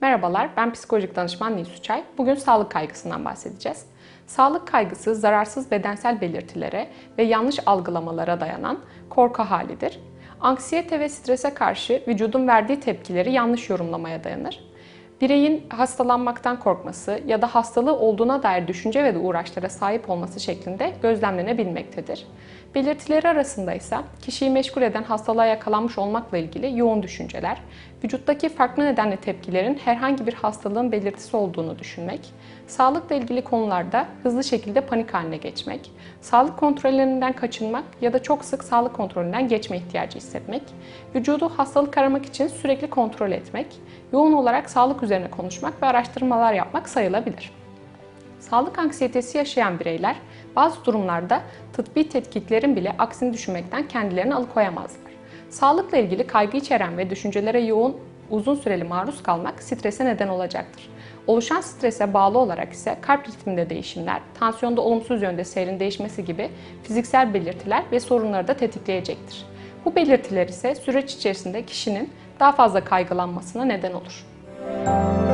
Merhabalar, ben psikolojik danışman Nilsu Çay. Bugün sağlık kaygısından bahsedeceğiz. Sağlık kaygısı zararsız bedensel belirtilere ve yanlış algılamalara dayanan korku halidir. Anksiyete ve strese karşı vücudun verdiği tepkileri yanlış yorumlamaya dayanır. Bireyin hastalanmaktan korkması ya da hastalığı olduğuna dair düşünce ve de uğraşlara sahip olması şeklinde gözlemlenebilmektedir. Belirtileri arasında ise kişiyi meşgul eden hastalığa yakalanmış olmakla ilgili yoğun düşünceler, vücuttaki farklı nedenli tepkilerin herhangi bir hastalığın belirtisi olduğunu düşünmek, sağlıkla ilgili konularda hızlı şekilde panik haline geçmek, sağlık kontrollerinden kaçınmak ya da çok sık sağlık kontrolünden geçme ihtiyacı hissetmek, vücudu hastalık aramak için sürekli kontrol etmek, yoğun olarak sağlık üzerine konuşmak ve araştırmalar yapmak sayılabilir. Sağlık anksiyetesi yaşayan bireyler bazı durumlarda tıbbi tetkiklerin bile aksini düşünmekten kendilerini alıkoyamazlar. Sağlıkla ilgili kaygı içeren ve düşüncelere yoğun uzun süreli maruz kalmak strese neden olacaktır. Oluşan strese bağlı olarak ise kalp ritminde değişimler, tansiyonda olumsuz yönde seyrin değişmesi gibi fiziksel belirtiler ve sorunları da tetikleyecektir. Bu belirtiler ise süreç içerisinde kişinin daha fazla kaygılanmasına neden olur. Thank you.